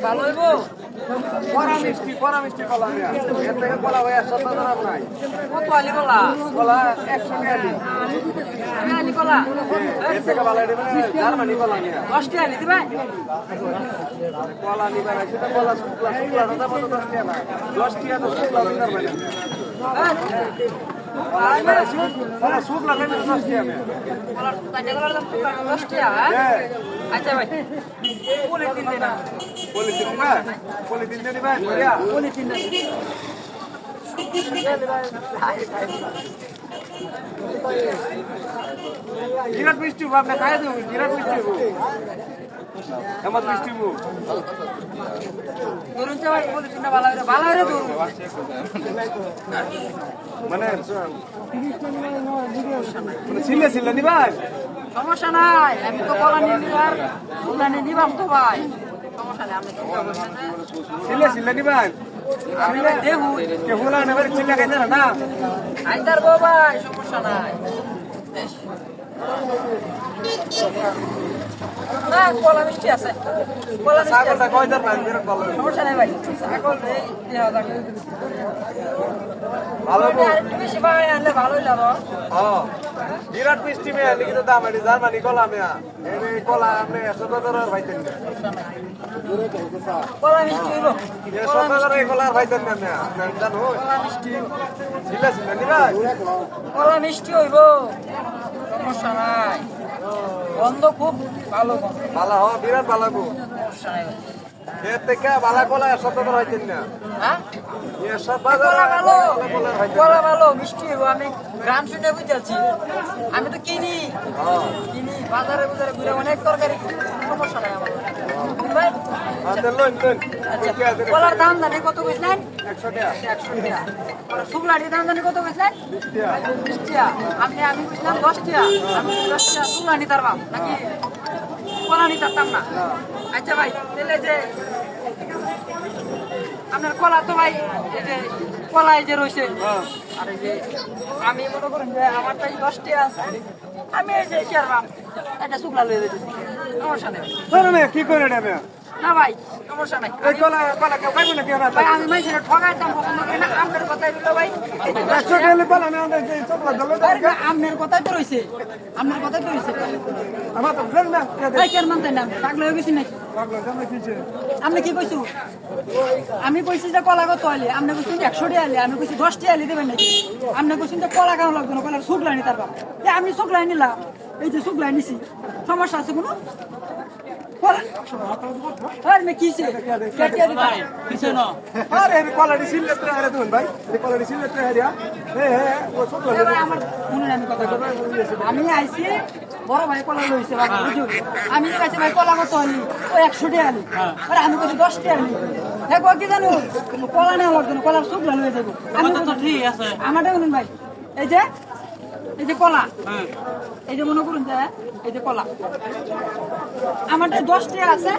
ভালো হইব? কড়া মিষ্টি কড়া মিষ্টি কলা এর থেকে কলা ভাই একশো টাকা নাই। কত আলি কলা? কলা একশো আমি আলি কলা? এর থেকে ভালো মানে জার্মানি কলা নেয়া দশটি আলি দিবা? কলা নিবে না সেটা কলা শুকলা শুকলা দাদা মতো দশ টাকা না দশ টাকা তো শুকলা দিতে পারবে না কলা শুকলা দেবে দশ টাকা নেয়া কলার কাঁচা কলার দাম দশটি হ্যাঁ? আচ্ছা ভাই পলিথিন দে না পলিথিন দিবা পলিথিন দিবা ধরিয়া পলিথিন বিরাট মিষ্টি হব আপনি খাই দেবো বিরাট মিষ্টি এমন মিষ্টি হব ধরুন যে ভাই পলিথিনটা ভালো হইরে ভালো হইরে ধরুন। মানে মানে ছিলে ছিলে নিবা সমস্যা নাই আমি তো কলা নিয়ে নিবার শুকনা নিয়ে নিবাম তো ভাই। সমস্যা নাই করবেন ছিলে ছিলে নিবা আমি ভাই দেবো কে হুলা নেবার ছিলে খাইতে না না? আইতার গো ভাই সমস্যা নাই। বেশ। না কলা মিষ্টি আছে। কলা মিষ্টি আছে। কয় না বিরাট ভালো সমস্যা নাই ভাই। ছাগল নেই। ভালো বেশি ভাই আনলে ভালো হইল আরও। হ্যাঁ বিরাট মিষ্টি মেয়ে লিখিত দাম এটি জার্মানি কলা মেয়া। এই কলা আপনি একশো টাকার ভাইতেন কলা মিষ্টি হইল। একশো টাকার এই কলা ভাইতেন না মেয়া। আপনার জানো? কলা মিষ্টি ছিলে ছিলে কলা মিষ্টি হইব সমস্যা নাই। গন্ধ খুব ভালো ভালো হ বিরাট ভালো গো। এর থেকে ভালো কলা একশো টাকার ভাইতেন না। হ্যাঁ? একশো বাজার কলা ভালো কলা ভালো মিষ্টি হইব আমি গ্রাম শুনে বুঝাচ্ছি। আমি তো কিনি। কিনি বাজারে বাজারে ঘুরে অনেক তরকারি সমস্যা নাই আমার। কলার কত কত আমি কলা আচ্ছা ভাই আপনার কলা তো ভাই, এই যে কলা এই যে রয়েছে আর আমি মনে করেন যে আমার তাই দশ টাকা আছে। আমি এই যে কেরবাম একটা শুক্লা লয়ে যেতেছি সমস্যা নেই। কি করে না ভাই সমস্যা নাই। এই কলা কলা কেউ খাইবে না কেউ না ভাই আমি ঠগাইতাম পছন্দ করি না আপনার কথাই দিল ভাই। একশো টাকা কলা যায় এই চপলা তো আরে কথাই তো রয়েছে আপনার কথাই তো রয়েছে আমার তো ফেল না কেন মানতেন না পাগল হয়ে গেছি নাকি? আপনি কি কইছো? আমি কইছি যে কলা কত আলি আপনি কইছেন যে একশো টাকা আলি আমি কইছি দশ টাকা আলি দেবেন নাকি? আপনি কইছেন যে কলা কেন লাগবে না কলার শুক লাইনি তারপর যে আমি শুক লাইন নিলাম এই যে শুক লাইন নিছি। সমস্যা আছে কোনো? আমি কথা বলি। আমি আইছি বড় ভাই কলা লইছে আমি কাছে ভাই কলা কত আনি ও একশো টাকা আনি। আরে আমি কইছি দশ টাকা আনি। হ্যাঁ কি জানো? কলা না লাগবে না কলার সুপ লয়ে যাব। আমি তো ঠিক আছে। আমারটা শুনুন ভাই। এই যে এই যে কলা। এই যে মনে করুন যে এই যে কলা। আমারটা দশ টাকা আছে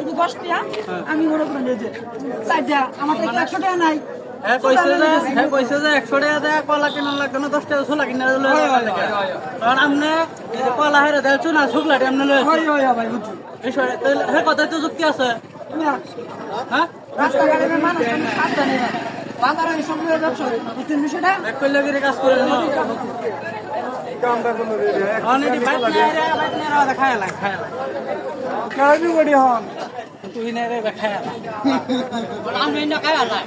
এই যে দশ টাকা আমি মনে করুন এই যে একশো টাকা নাই। কইছে যে একশো টাকা দেয়া কলা কিনা লাগবে না দশ টাকা ছোলা কিনা লাগে। কারণ আপনি কলা হেরে কথাই তো যুক্তি আছে। হ্যাঁ? রাস্তাঘাটে মানুষ না বাজারে সব লোক ব্যবসা করে না বুঝছেন বিষয়টা? এক গিয়ে কাজ করে না কামটা কোন রে অনেক বাইক নিয়ে রে বাইক নিয়ে রে খায় লাগে খায় লাগে। কাবি বডি হন। তুই রে খায় না খায় লাগে।